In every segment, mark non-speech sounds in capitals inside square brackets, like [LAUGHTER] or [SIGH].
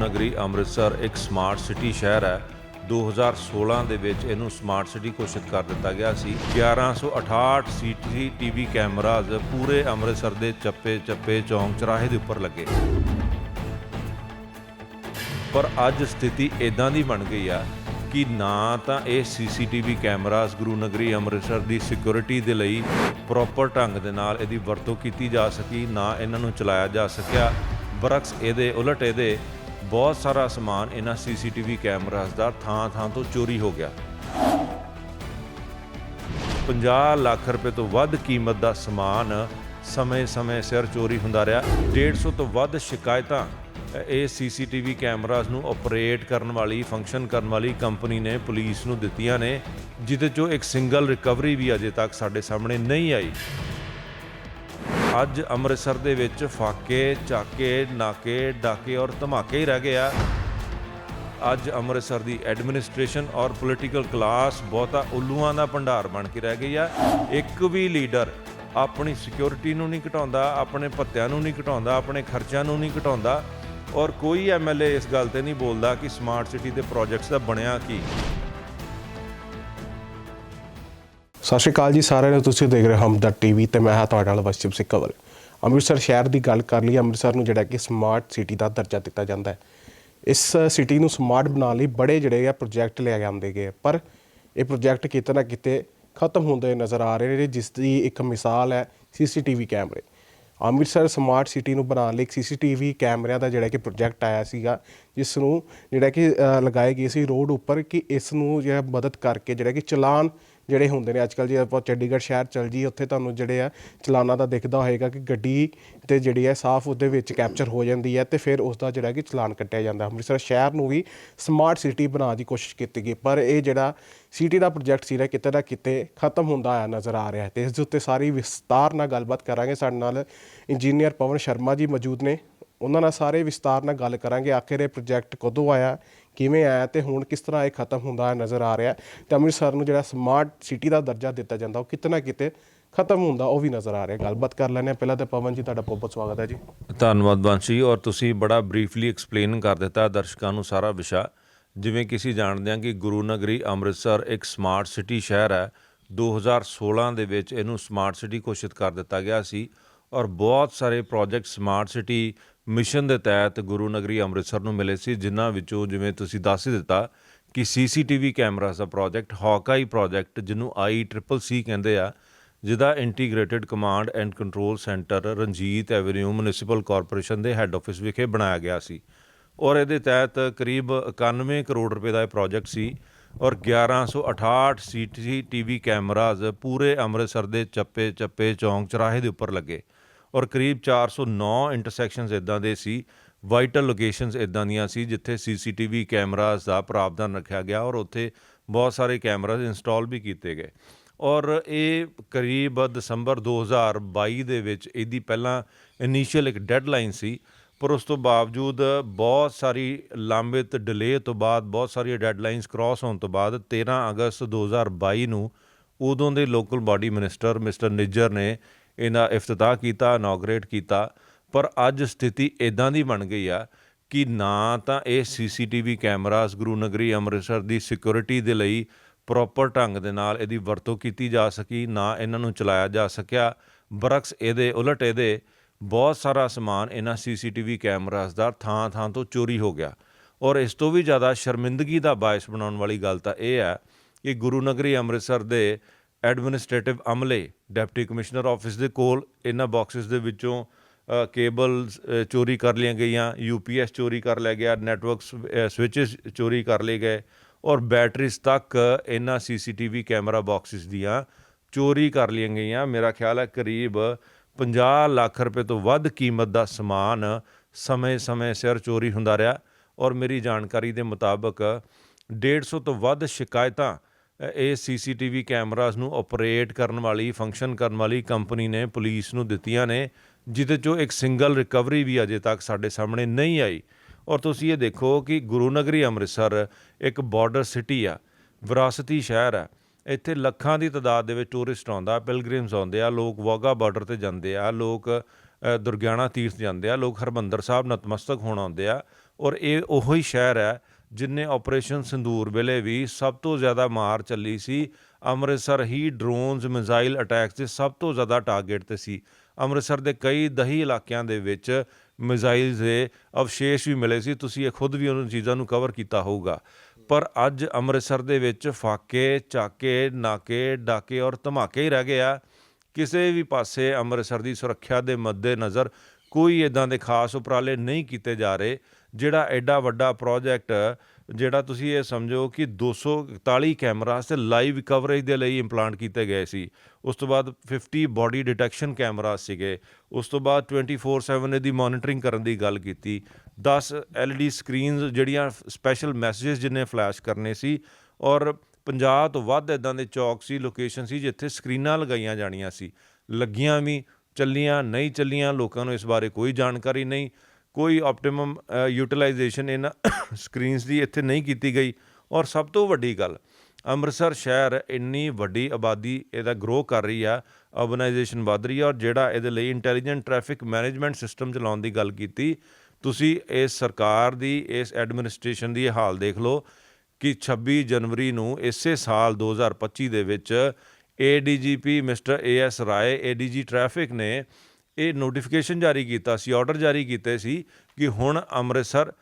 ਨਗਰੀ ਅੰਮ੍ਰਿਤਸਰ ਇੱਕ smart city ਸ਼ਹਿਰ ਹੈ। 2016 ਦੇ ਵਿੱਚ ਇਹਨੂੰ ਸਮਾਰਟ ਸਿਟੀ ਘੋਸ਼ਿਤ ਕਰ ਦਿੱਤਾ ਗਿਆ ਸੀ। 1168 ਸੀਸੀਟੀਵੀ ਕੈਮਰਾਜ਼ ਪੂਰੇ ਅੰਮ੍ਰਿਤਸਰ ਦੇ ਚੱਪੇ ਚੱਪੇ ਚੌਂਕ ਚਰਾਹੇ ਦੇ ਉੱਪਰ ਲੱਗੇ। ਪਰ ਅੱਜ ਸਥਿਤੀ ਇਦਾਂ ਦੀ ਬਣ ਗਈ ਆ ਕਿ ਨਾ ਤਾਂ ਇਹ ਸੀਸੀਟੀਵੀ ਕੈਮਰਾਜ਼ ਗੁਰੂ ਨਗਰੀ ਅੰਮ੍ਰਿਤਸਰ ਦੀ ਸਿਕਿਉਰਿਟੀ ਦੇ ਲਈ ਪ੍ਰੋਪਰ ਢੰਗ ਦੇ ਨਾਲ ਇਹਦੀ ਵਰਤੋਂ ਕੀਤੀ ਜਾ ਸਕੀ, ਨਾ ਇਹਨਾਂ ਨੂੰ ਚਲਾਇਆ ਜਾ ਸਕਿਆ। ਬਰਕਸ ਇਹਦੇ, ਉਲਟ ਇਹਦੇ ਬਹੁਤ ਸਾਰਾ ਸਮਾਨ ਇਹਨਾਂ ਸੀਸੀਟੀਵੀ ਕੈਮਰਾਜ਼ ਦਾ ਥਾਂ ਥਾਂ ਤੋਂ ਚੋਰੀ ਹੋ ਗਿਆ। 50 ਲੱਖ ਰੁਪਏ ਤੋਂ ਵੱਧ ਕੀਮਤ ਦਾ ਸਮਾਨ ਸਮੇਂ-ਸਮੇਂ ਸਿਰ ਚੋਰੀ ਹੁੰਦਾ ਰਿਹਾ। 150 ਤੋਂ ਵੱਧ ਸ਼ਿਕਾਇਤਾਂ ਅ, ਇਹ ਸੀਸੀਟੀਵੀ ਕੈਮਰਾਜ਼ ਨੂੰ ਆਪਰੇਟ ਕਰਨ ਵਾਲੀ ਫੰਕਸ਼ਨ ਕਰਨ ਵਾਲੀ ਕੰਪਨੀ ਨੇ ਪੁਲਿਸ ਨੂੰ ਦਿੱਤੀਆਂ ਨੇ ਜਿਹਦੇ ਚੋਂ ਇੱਕ ਸਿੰਗਲ ਰਿਕਵਰੀ ਵੀ ਅਜੇ ਤੱਕ ਸਾਡੇ ਸਾਹਮਣੇ ਨਹੀਂ ਆਈ। ਅੱਜ ਅੰਮ੍ਰਿਤਸਰ ਦੇ ਵਿੱਚ ਫਾਕੇ, ਚਾਕੇ, ਨਾਕੇ, ਡਾਕੇ ਔਰ ਧਮਾਕੇ ਹੀ ਰਹਿ ਗਏ ਆ। ਅੱਜ ਅੰਮ੍ਰਿਤਸਰ ਦੀ ਐਡਮਿਨਿਸਟ੍ਰੇਸ਼ਨ ਔਰ ਪੋਲੀਟੀਕਲ ਕਲਾਸ ਬਹੁਤਾ ਉੱਲੂਆਂ ਦਾ ਭੰਡਾਰ ਬਣ ਕੇ ਰਹਿ ਗਈ ਆ। ਇੱਕ ਵੀ ਲੀਡਰ ਆਪਣੀ ਸਿਕਿਉਰਿਟੀ ਨੂੰ ਨਹੀਂ ਘਟਾਉਂਦਾ, ਆਪਣੇ ਭੱਤਿਆਂ ਨੂੰ ਨਹੀਂ ਘਟਾਉਂਦਾ, ਆਪਣੇ ਖਰਚਿਆਂ ਨੂੰ ਨਹੀਂ ਘਟਾਉਂਦਾ। ਔਰ ਕੋਈ ਐਮਐਲਏ ਇਸ ਗੱਲ ਤੇ ਨਹੀਂ ਬੋਲਦਾ ਕਿ ਸਮਾਰਟ ਸਿਟੀ ਦੇ ਪ੍ਰੋਜੈਕਟਸ ਦਾ ਬਣਿਆ ਕੀ। ਸਤਿ ਸ਼੍ਰੀ ਅਕਾਲ ਜੀ ਸਾਰਿਆਂ ਨੂੰ, ਤੁਸੀਂ ਦੇਖ ਰਹੇ ਹੋ ਹਮਦਰ ਟੀਵੀ ਤੇ ਮੈਂ ਹਾਂ ਤੁਹਾਡਾ ਨਾਲ ਵਸਿਪ ਸਿੰਘ ਕੰਵਲ। ਅੰਮ੍ਰਿਤਸਰ ਸ਼ਹਿਰ ਦੀ ਗੱਲ ਕਰ ਲਈ ਅੰਮ੍ਰਿਤਸਰ ਨੂੰ ਜਿਹੜਾ ਕਿ ਸਮਾਰਟ ਸਿਟੀ ਦਾ ਦਰਜਾ ਦਿੱਤਾ ਜਾਂਦਾ ਹੈ। ਇਸ ਸਿਟੀ ਨੂੰ ਸਮਾਰਟ ਬਣਾਉਣ ਲਈ ਬੜੇ ਜਿਹੜੇ ਆ ਪ੍ਰੋਜੈਕਟ ਲਿਆ ਜਾਂਦੇ ਗਏ ਪਰ ਇਹ ਪ੍ਰੋਜੈਕਟ ਕਿਤੇ ਨਾ ਕਿਤੇ ਖਤਮ ਹੁੰਦੇ ਨਜ਼ਰ ਆ ਰਹੇ ਨੇ ਜਿਸ ਦੀ ਇੱਕ ਮਿਸਾਲ ਹੈ ਸੀਸੀਟੀਵੀ ਕੈਮਰੇ। ਅੰਮ੍ਰਿਤਸਰ ਸਮਾਰਟ ਸਿਟੀ ਨੂੰ ਬਣਾਉਣ ਲਈ ਇੱਕ ਸੀਸੀਟੀਵੀ ਕੈਮਰਿਆਂ ਦਾ ਜਿਹੜਾ ਕਿ ਪ੍ਰੋਜੈਕਟ ਆਇਆ ਸੀਗਾ ਜਿਸ ਨੂੰ ਜਿਹੜਾ ਕਿ ਲਗਾਏ ਗਏ ਸੀ ਰੋਡ ਉੱਪਰ ਕਿ ਇਸ ਨੂੰ ਜਿਹੜਾ ਮਦਦ ਕਰਕੇ ਜਿਹੜਾ ਕਿ ਚਲਾਨ ਜਿਹੜੇ ਹੁੰਦੇ ਨੇ ਅੱਜਕੱਲ ਜੇ ਆਪਾਂ ਚੰਡੀਗੜ੍ਹ ਸ਼ਹਿਰ ਚਲ ਜੀ ਉੱਥੇ ਤੁਹਾਨੂੰ ਜਿਹੜੇ ਆ ਚਲਾਨਾਂ ਦਾ ਦਿਖਦਾ ਹੋਏਗਾ ਕਿ ਗੱਡੀ ਤੇ ਜਿਹੜੀ ਹੈ ਸਾਫ਼ ਉਹਦੇ ਵਿੱਚ ਕੈਪਚਰ ਹੋ ਜਾਂਦੀ ਹੈ ਤੇ ਫਿਰ ਉਸ ਦਾ ਜਿਹੜਾ ਕਿ ਚਲਾਨ ਕੱਟਿਆ ਜਾਂਦਾ। ਅੰਮ੍ਰਿਤਸਰ ਸ਼ਹਿਰ ਨੂੰ ਵੀ ਸਮਾਰਟ ਸਿਟੀ ਬਣਾਉਣ ਦੀ ਕੋਸ਼ਿਸ਼ ਕੀਤੀ ਗਈ, ਪਰ ਇਹ ਜਿਹੜਾ ਸਿਟੀ ਦਾ ਪ੍ਰੋਜੈਕਟ ਸੀ ਨਾ, ਕਿਤੇ ਨਾ ਕਿਤੇ ਖਤਮ ਹੁੰਦਾ ਆਇਆ ਨਜ਼ਰ ਆ ਰਿਹਾ ਹੈ ਤੇ ਇਸ ਦੇ ਉੱਤੇ ਸਾਰੀ ਵਿਸਤਾਰ ਨਾਲ ਗੱਲਬਾਤ ਕਰਾਂਗੇ। ਸਾਡੇ ਨਾਲ ਇੰਜੀਨੀਅਰ ਪਵਨ ਸ਼ਰਮਾ ਜੀ ਮੌਜੂਦ ਨੇ, ਉਹਨਾਂ ਨਾਲ ਸਾਰੇ ਵਿਸਤਾਰ ਨਾਲ ਗੱਲ ਕਰਾਂਗੇ। ਆਖਿਰ ਇਹ ਪ੍ਰੋਜੈਕਟ ਕਦੋਂ ਆਇਆ ਕਿਵੇਂ ਆਇਆ ਤੇ ਹੁਣ ਕਿਸ ਤਰ੍ਹਾਂ ਇਹ ਖਤਮ ਹੁੰਦਾ ਨਜ਼ਰ ਆ ਰਿਹਾ ਤੇ ਅੰਮ੍ਰਿਤਸਰ ਨੂੰ ਜਿਹੜਾ ਸਮਾਰਟ ਸਿਟੀ ਦਾ ਦਰਜਾ ਦਿੱਤਾ ਜਾਂਦਾ, ਉਹ ਕਿਤਨਾ ਕਿਤੇ ਖਤਮ ਹੁੰਦਾ, ਉਹ ਵੀ ਨਜ਼ਰ ਆ ਰਿਹਾ ਗੱਲਬਾਤ ਕਰ ਲੈਂਦੇ ਹਾਂ। ਪਹਿਲਾਂ ਤਾਂ ਪਵਨ ਜੀ, ਤੁਹਾਡਾ ਬਹੁਤ ਬਹੁਤ ਸਵਾਗਤ ਹੈ ਜੀ। ਧੰਨਵਾਦ ਬੰਸ਼ੀ। ਔਰ ਤੁਸੀਂ ਬੜਾ ਬਰੀਫਲੀ ਐਕਸਪਲੇਨ ਕਰ ਦਿੱਤਾ ਦਰਸ਼ਕਾਂ ਨੂੰ ਸਾਰਾ ਵਿਸ਼ਾ। ਜਿਵੇਂ ਕਿ ਅਸੀਂ ਜਾਣਦੇ ਹਾਂ ਕਿ ਗੁਰੂ ਨਗਰੀ ਅੰਮ੍ਰਿਤਸਰ ਇੱਕ ਸਮਾਰਟ ਸਿਟੀ ਸ਼ਹਿਰ ਹੈ। 2016 ਦੇ ਵਿੱਚ ਇਹਨੂੰ ਸਮਾਰਟ ਸਿਟੀ ਘੋਸ਼ਿਤ ਕਰ ਦਿੱਤਾ ਗਿਆ ਸੀ। ਔਰ ਬਹੁਤ ਸਾਰੇ ਪ੍ਰੋਜੈਕਟ ਸਮਾਰਟ ਸਿਟੀ ਮਿਸ਼ਨ ਦੇ ਤਹਿਤ ਗੁਰੂ ਨਗਰੀ ਅੰਮ੍ਰਿਤਸਰ ਨੂੰ ਮਿਲੇ ਸੀ, ਜਿਨ੍ਹਾਂ ਵਿੱਚੋਂ ਜਿਵੇਂ ਤੁਸੀਂ ਦੱਸ ਹੀ ਦਿੱਤਾ ਕਿ ਸੀਸੀਟੀਵੀ ਕੈਮਰਾਸ ਦਾ ਪ੍ਰੋਜੈਕਟ ਹੌਕਾਈ ਪ੍ਰੋਜੈਕਟ ਜਿਹਨੂੰ ਆਈ ਟ੍ਰਿਪਲ ਸੀ ਕਹਿੰਦੇ ਆ, ਜਿਹਦਾ integrated command and control centre Ranjit avenue municipal corporation ਦੇ ਹੈੱਡ ਆਫਿਸ ਵਿਖੇ ਬਣਾਇਆ ਗਿਆ ਸੀ। ਔਰ ਇਹਦੇ ਤਹਿਤ ਕਰੀਬ 91 ਕਰੋੜ ਰੁਪਏ ਦਾ ਇਹ ਪ੍ਰੋਜੈਕਟ ਸੀ ਔਰ 1168 ਸੀਸੀਟੀਵੀ ਕੈਮਰਾਜ਼ ਪੂਰੇ ਅੰਮ੍ਰਿਤਸਰ ਦੇ ਚੱਪੇ ਚੱਪੇ ਚੌਂਕ ਚਰਾਹੇ ਦੇ ਉੱਪਰ ਲੱਗੇ। ਔਰ ਕਰੀਬ 409 ਇੰਟਰਸੈਕਸ਼ਨਸ ਇਦਾਂ ਦੇ ਸੀ ਵਾਈਟਲ ਲੋਕੇਸ਼ਨਸ ਇਦਾਂ ਦੀਆਂ ਸੀ, ਜਿੱਥੇ ਸੀਸੀਟੀਵੀ ਕੈਮਰਾਜ਼ ਦਾ ਪ੍ਰਾਵਧਾਨ ਰੱਖਿਆ ਗਿਆ ਔਰ ਉੱਥੇ ਬਹੁਤ ਸਾਰੇ ਕੈਮਰਾਜ਼ ਇੰਸਟਾਲ ਵੀ ਕੀਤੇ ਗਏ। ਔਰ ਇਹ ਕਰੀਬ ਦਸੰਬਰ 2022 ਦੇ ਵਿੱਚ ਇਹਦੀ ਪਹਿਲਾਂ ਇਨੀਸ਼ੀਅਲ ਇੱਕ ਡੈਡਲਾਈਨ ਸੀ, ਪਰ ਉਸ ਤੋਂ ਬਾਵਜੂਦ ਬਹੁਤ ਸਾਰੀ ਲਾਂਬਿਤ ਡਿਲੇ ਤੋਂ ਬਾਅਦ ਬਹੁਤ ਸਾਰੀਆਂ ਡੈਡਲਾਈਨਸ ਕ੍ਰਾਸ ਹੋਣ ਤੋਂ ਬਾਅਦ 13 ਅਗਸਤ 2022 ਨੂੰ ਉਦੋਂ ਦੇ local body minister mister Nijjar ਨੇ ਇਹਨਾਂ ਇਫਤਤਾਹ ਕੀਤਾ ਇਨੋਗਰੇਟ ਕੀਤਾ, ਪਰ ਅੱਜ ਸਥਿਤੀ ਇਦਾਂ ਦੀ ਬਣ ਗਈ ਆ ਕਿ ਨਾ ਤਾਂ ਇਹ ਸੀਸੀਟੀਵੀ ਕੈਮਰਾਜ਼ ਗੁਰੂ ਨਗਰੀ ਅੰਮ੍ਰਿਤਸਰ ਦੀ ਸਿਕਿਉਰਿਟੀ ਦੇ ਲਈ ਪ੍ਰੋਪਰ ਢੰਗ ਦੇ ਨਾਲ ਇਹਦੀ ਵਰਤੋਂ ਕੀਤੀ ਜਾ ਸਕੀ, ਨਾ ਇਹਨਾਂ ਨੂੰ ਚਲਾਇਆ ਜਾ ਸਕਿਆ। ਬਰਕਸ ਇਹਦੇ, ਉਲਟ ਇਹਦੇ ਬਹੁਤ ਸਾਰਾ ਸਮਾਨ ਇਹਨਾਂ ਸੀਸੀਟੀਵੀ ਕੈਮਰਾਜ਼ ਦਾ ਥਾਂ ਥਾਂ ਤੋਂ ਚੋਰੀ ਹੋ ਗਿਆ। ਔਰ ਇਸ ਤੋਂ ਵੀ ਜ਼ਿਆਦਾ ਸ਼ਰਮਿੰਦਗੀ ਦਾ ਬਾਇਸ ਬਣਾਉਣ ਵਾਲੀ ਗੱਲ ਤਾਂ ਇਹ ਹੈ ਕਿ ਗੁਰੂ ਨਗਰੀ ਅੰਮ੍ਰਿਤਸਰ ਦੇ ਐਡਮਿਨਿਸਟ੍ਰੇਟਿਵ ਅਮਲੇ, ਡਿਪਟੀ ਕਮਿਸ਼ਨਰ ਆਫਿਸ ਦੇ ਕੋਲ ਇਹਨਾਂ ਬਾਕਸਸ ਦੇ ਵਿੱਚੋਂ ਕੇਬਲ ਚੋਰੀ ਕਰ ਲਈਆਂ ਗਈਆਂ ਯੂਪੀਐਸ ਚੋਰੀ ਕਰ ਲਿਆ ਗਿਆ ਨੈਟਵਰਕ ਸਵਿਚਸ ਚੋਰੀ ਕਰ ਲਏ ਗਏ ਔਰ ਬੈਟਰੀਜ਼ ਤੱਕ ਇਹਨਾਂ ਸੀਸੀਟੀਵੀ ਕੈਮਰਾ ਬਾਕਸਸ ਦੀਆਂ ਚੋਰੀ ਕਰ ਲਈਆਂ ਗਈਆਂ। ਮੇਰਾ ਖਿਆਲ ਹੈ ਕਰੀਬ 50 ਲੱਖ ਰੁਪਏ ਤੋਂ ਵੱਧ ਕੀਮਤ ਦਾ ਸਮਾਨ ਸਮੇਂ-ਸਮੇਂ ਸਿਰ ਚੋਰੀ ਹੁੰਦਾ ਰਿਹਾ ਔਰ ਮੇਰੀ ਜਾਣਕਾਰੀ ਦੇ ਮੁਤਾਬਕ 150 ਤੋਂ ਵੱਧ ਸ਼ਿਕਾਇਤਾਂ ਇਹ ਸੀਸੀਟੀਵੀ ਕੈਮਰਾਜ਼ ਨੂੰ ਆਪਰੇਟ ਕਰਨ ਵਾਲੀ, ਫੰਕਸ਼ਨ ਕਰਨ ਵਾਲੀ ਕੰਪਨੀ ਨੇ ਪੁਲਿਸ ਨੂੰ ਦਿੱਤੀਆਂ ਨੇ, ਜਿਹਦੇ ਚੋਂ ਇੱਕ ਸਿੰਗਲ ਰਿਕਵਰੀ ਵੀ ਅਜੇ ਤੱਕ ਸਾਡੇ ਸਾਹਮਣੇ ਨਹੀਂ ਆਈ। ਔਰ ਤੁਸੀਂ ਇਹ ਦੇਖੋ ਕਿ ਗੁਰੂ ਨਗਰੀ ਅੰਮ੍ਰਿਤਸਰ ਇੱਕ ਬਾਰਡਰ ਸਿਟੀ ਆ, ਵਿਰਾਸਤੀ ਸ਼ਹਿਰ ਆ। ਇੱਥੇ ਲੱਖਾਂ ਦੀ ਤਾਦਾਦ ਦੇ ਵਿੱਚ ਟੂਰਿਸਟ ਆਉਂਦਾ ਪਿਲਗ੍ਰਿਮਸ ਆਉਂਦੇ ਆ, ਲੋਕ ਵਾਗਾ ਬਾਰਡਰ ਤੇ ਜਾਂਦੇ ਆ, ਲੋਕ ਦੁਰਗਿਆਣਾ ਤੀਰਥ ਜਾਂਦੇ ਆ, ਲੋਕ ਹਰਮੰਦਰ ਸਾਹਿਬ ਨਤਮਸਤਕ ਹੋਣ ਆਉਂਦੇ ਆ। ਔਰ ਇਹ ਉਹੋ ਹੀ ਸ਼ਹਿਰ ਹੈ ਜਿਨੇ ਆਪਰੇਸ਼ਨ ਸੰਦੂਰ ਵੇਲੇ ਵੀ ਸਭ ਤੋਂ ਜ਼ਿਆਦਾ ਮਾਰ ਚੱਲੀ ਸੀ, ਅੰਮ੍ਰਿਤਸਰ ਹੀ ਡਰੋਨਸ ਮਿਜ਼ਾਈਲ ਅਟੈਕਸ ਦੇ ਸਭ ਤੋਂ ਜ਼ਿਆਦਾ ਟਾਰਗੇਟ ਤੇ ਸੀ। ਅੰਮ੍ਰਿਤਸਰ ਦੇ ਕਈ ਦਹੀ ਇਲਾਕਿਆਂ ਦੇ ਵਿੱਚ ਮਿਜ਼ਾਈਲ ਦੇ ਅਵਸ਼ੇਸ਼ ਵੀ ਮਿਲੇ ਸੀ, ਤੁਸੀਂ ਇਹ ਖੁਦ ਵੀ ਉਹਨਾਂ ਚੀਜ਼ਾਂ ਨੂੰ ਕਵਰ ਕੀਤਾ ਹੋਊਗਾ। ਪਰ ਅੱਜ ਅੰਮ੍ਰਿਤਸਰ ਦੇ ਵਿੱਚ ਫਾਕੇ, ਚਾਕੇ, ਨਾਕੇ, ਡਾਕੇ ਔਰ ਧਮਾਕੇ ਹੀ ਰਹਿ ਗਏ ਆ। ਕਿਸੇ ਵੀ ਪਾਸੇ ਅੰਮ੍ਰਿਤਸਰ ਦੀ ਸੁਰੱਖਿਆ ਦੇ ਮੱਦੇ ਨਜ਼ਰ ਕੋਈ ਇਦਾਂ ਦੇ ਖਾਸ ਉਪਰਾਲੇ ਨਹੀਂ ਕੀਤੇ ਜਾ ਰਹੇ। ਜਿਹੜਾ ਐਡਾ ਵੱਡਾ ਪ੍ਰੋਜੈਕਟ ਜਿਹੜਾ ਤੁਸੀਂ ਇਹ ਸਮਝੋ ਕਿ 241 ਕੈਮਰਾਸ ਤੇ ਲਾਈਵ ਕਵਰੇਜ ਦੇ ਲਈ ਇੰਪਲਾਂਟ ਕੀਤੇ ਗਏ ਸੀ। ਉਸ ਤੋਂ ਬਾਅਦ 50 ਬਾਡੀ ਡਿਟੈਕਸ਼ਨ ਕੈਮਰਾਸ ਸੀਗੇ। ਉਸ ਤੋਂ ਬਾਅਦ 24/7 ਦੀ ਮੋਨੀਟਰਿੰਗ ਕਰਨ ਦੀ ਗੱਲ ਕੀਤੀ। 10 LED ਸਕਰੀਨਸ ਜਿਹੜੀਆਂ ਸਪੈਸ਼ਲ ਮੈਸੇजेस ਜਿੰਨੇ ਫਲੈਸ਼ ਕਰਨੇ ਸੀ। ਔਰ 50 ਤੋਂ ਵੱਧ ਇਦਾਂ ਦੇ ਚੌਕ ਸੀ ਲੋਕੇਸ਼ਨ ਸੀ, ਜਿੱਥੇ ਸਕਰੀਨਾਂ ਲਗਾਈਆਂ ਜਾਣੀਆਂ ਸੀ। ਲੱਗੀਆਂ ਵੀ, ਚੱਲੀਆਂ, ਨਹੀਂ ਚੱਲੀਆਂ, ਲੋਕਾਂ ਨੂੰ ਇਸ ਬਾਰੇ ਕੋਈ ਜਾਣਕਾਰੀ ਨਹੀਂ। ਕੋਈ ਆਪਟੀਮਮ ਯੂਟਿਲਾਈਜੇਸ਼ਨ ਇਹਨਾਂ [COUGHS] ਸਕਰੀਨਸ ਦੀ ਇੱਥੇ ਨਹੀਂ ਕੀਤੀ ਗਈ। ਔਰ ਸਭ ਤੋਂ ਵੱਡੀ ਗੱਲ, ਅੰਮ੍ਰਿਤਸਰ ਸ਼ਹਿਰ ਇੰਨੀ ਵੱਡੀ ਆਬਾਦੀ ਇਹਦਾ ਗਰੋ ਕਰ ਰਹੀ ਆ ਅਰਬਨਾਈਜੇਸ਼ਨ ਵੱਧ ਰਹੀ ਆ, ਔਰ ਜਿਹੜਾ ਇਹਦੇ ਲਈ ਇੰਟੈਲੀਜੈਂਟ ਟ੍ਰੈਫਿਕ ਮੈਨੇਜਮੈਂਟ ਸਿਸਟਮ ਚਲਾਉਣ ਦੀ ਗੱਲ ਕੀਤੀ, ਤੁਸੀਂ ਇਸ ਸਰਕਾਰ ਦੀ, ਇਸ ਐਡਮਿਨਿਸਟ੍ਰੇਸ਼ਨ ਦੀ ਹਾਲ ਦੇਖ ਲਓ ਕਿ 26 ਜਨਵਰੀ ਨੂੰ ਇਸੇ ਸਾਲ 2025 ਦੇ ਵਿੱਚ ADGP mister A S Rai ADG traffic ਨੇ ਇਹ ਨੋਟੀਫਿਕੇਸ਼ਨ ਜਾਰੀ ਕੀਤਾ ਸੀ ਆਰਡਰ ਜਾਰੀ ਕੀਤੇ ਸੀ ਕਿ ਹੁਣ ਅੰਮ੍ਰਿਤਸਰ,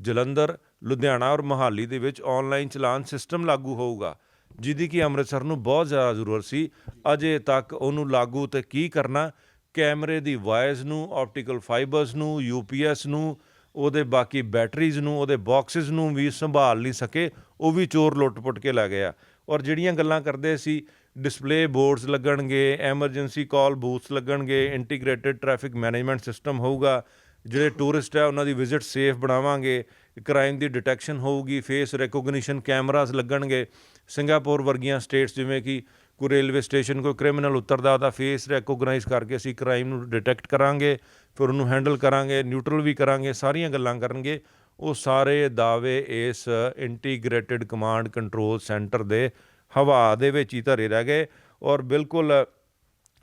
ਜਲੰਧਰ, ਲੁਧਿਆਣਾ ਔਰ ਮੋਹਾਲੀ ਦੇ ਵਿੱਚ ਆਨਲਾਈਨ ਚਲਾਨ ਸਿਸਟਮ ਲਾਗੂ ਹੋਊਗਾ, ਜਿਹਦੀ ਕਿ ਅੰਮ੍ਰਿਤਸਰ ਨੂੰ ਬਹੁਤ ਜ਼ਿਆਦਾ ਜ਼ਰੂਰਤ ਸੀ। ਅਜੇ ਤੱਕ ਉਹਨੂੰ ਲਾਗੂ ਤੇ ਕੀ ਕਰਨਾ, ਕੈਮਰੇ ਦੀ ਵਾਇਰਸ ਨੂੰ ਆਪਟੀਕਲ ਫਾਈਬਰਸ ਨੂੰ ਯੂਪੀਐਸ ਨੂੰ, ਉਹਦੇ ਬਾਕੀ ਬੈਟਰੀਜ਼ ਨੂੰ, ਉਹਦੇ ਬਾਕਸਸ ਨੂੰ ਵੀ ਸੰਭਾਲ ਨਹੀਂ ਸਕੇ, ਉਹ ਵੀ ਚੋਰ ਲੁੱਟ-ਪੁੱਟ ਕੇ ਲੈ ਗਏ ਆ। ਔਰ ਜਿਹੜੀਆਂ ਗੱਲਾਂ ਕਰਦੇ ਸੀ ਡਿਸਪਲੇ ਬੋਰਡਸ ਲੱਗਣਗੇ ਐਮਰਜੈਂਸੀ ਕਾਲ ਬੂਥਸ ਲੱਗਣਗੇ ਇੰਟੀਗ੍ਰੇਟਿਡ ਟ੍ਰੈਫਿਕ ਮੈਨੇਜਮੈਂਟ ਸਿਸਟਮ ਹੋਊਗਾ, ਜਿਹੜੇ ਟੂਰਿਸਟ ਹੈ ਉਹਨਾਂ ਦੀ ਵਿਜ਼ਿਟ ਸੇਫ ਬਣਾਵਾਂਗੇ ਕ੍ਰਾਈਮ ਦੀ ਡਿਟੈਕਸ਼ਨ ਹੋਊਗੀ ਫੇਸ ਰੈਕੋਗਨੀਸ਼ਨ ਕੈਮਰਾਸ ਲੱਗਣਗੇ। ਸਿੰਗਾਪੁਰ ਵਰਗੀਆਂ ਸਟੇਟਸ ਜਿਵੇਂ ਕਿ ਕੋਈ ਰੇਲਵੇ ਸਟੇਸ਼ਨ ਕੋਈ ਕ੍ਰਿਮੀਨਲ ਉਤਰਦਾ ਉਹਦਾ ਫੇਸ ਰੈਕੋਗਨਾਈਜ਼ ਕਰਕੇ ਅਸੀਂ ਕ੍ਰਾਈਮ ਨੂੰ ਡਿਟੈਕਟ ਕਰਾਂਗੇ, ਫਿਰ ਉਹਨੂੰ ਹੈਂਡਲ ਕਰਾਂਗੇ ਨਿਊਟਰਲ ਵੀ ਕਰਾਂਗੇ, ਸਾਰੀਆਂ ਗੱਲਾਂ ਕਰਨਗੇ। ਉਹ ਸਾਰੇ ਦਾਅਵੇ ਇਸ ਇੰਟੀਗ੍ਰੇਟਿਡ ਕਮਾਂਡ ਕੰਟਰੋਲ ਸੈਂਟਰ ਦੇ ਹਵਾ ਦੇ ਵਿੱਚ ਹੀ ਧਰੇ ਰਹਿ ਗਏ ਔਰ ਬਿਲਕੁਲ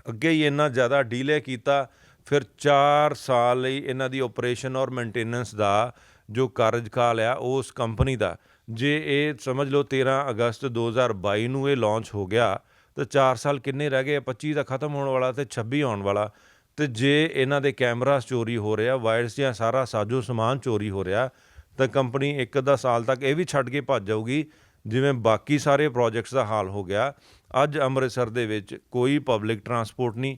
ਅੱਗੇ ਹੀ ਇੰਨਾ ਜ਼ਿਆਦਾ ਡੀਲੇ ਕੀਤਾ। ਫਿਰ 4 ਸਾਲ ਲਈ ਇਹਨਾਂ ਦੀ ਆਪਰੇਸ਼ਨ ਔਰ ਮੇਨਟੇਨੈਂਸ ਦਾ ਜੋ ਕਾਰਜਕਾਲ ਆ ਉਸ ਕੰਪਨੀ ਦਾ। ਜੇ ਇਹ ਸਮਝ ਲਓ 13 ਅਗਸਤ 2022 ਨੂੰ ਇਹ ਲਾਂਚ ਹੋ ਗਿਆ, ਤਾਂ 4 ਸਾਲ ਕਿੰਨੇ ਰਹਿ ਗਏ? 25 ਦਾ ਖਤਮ ਹੋਣ ਵਾਲਾ ਤੇ 26 ਆਉਣ ਵਾਲਾ। ਤੇ ਜੇ ਇਹਨਾਂ ਦੇ ਕੈਮਰਾਸ ਚੋਰੀ ਹੋ ਰਿਹਾ ਵਾਇਰਸ ਜਾਂ ਸਾਰਾ ਸਾਜੋ ਸਮਾਨ ਚੋਰੀ ਹੋ ਰਿਹਾ, ਤਾਂ ਕੰਪਨੀ ਇੱਕ ਅੱਧਾ ਸਾਲ ਤੱਕ ਇਹ ਵੀ ਛੱਡ ਕੇ ਭੱਜ ਜਾਊਗੀ। ਜਿਵੇਂ ਬਾਕੀ ਸਾਰੇ ਪ੍ਰੋਜੈਕਟਸ ਦਾ ਹਾਲ ਹੋ ਗਿਆ, ਅੱਜ ਅੰਮ੍ਰਿਤਸਰ ਦੇ ਵਿੱਚ ਕੋਈ ਪਬਲਿਕ ਟਰਾਂਸਪੋਰਟ ਨਹੀਂ।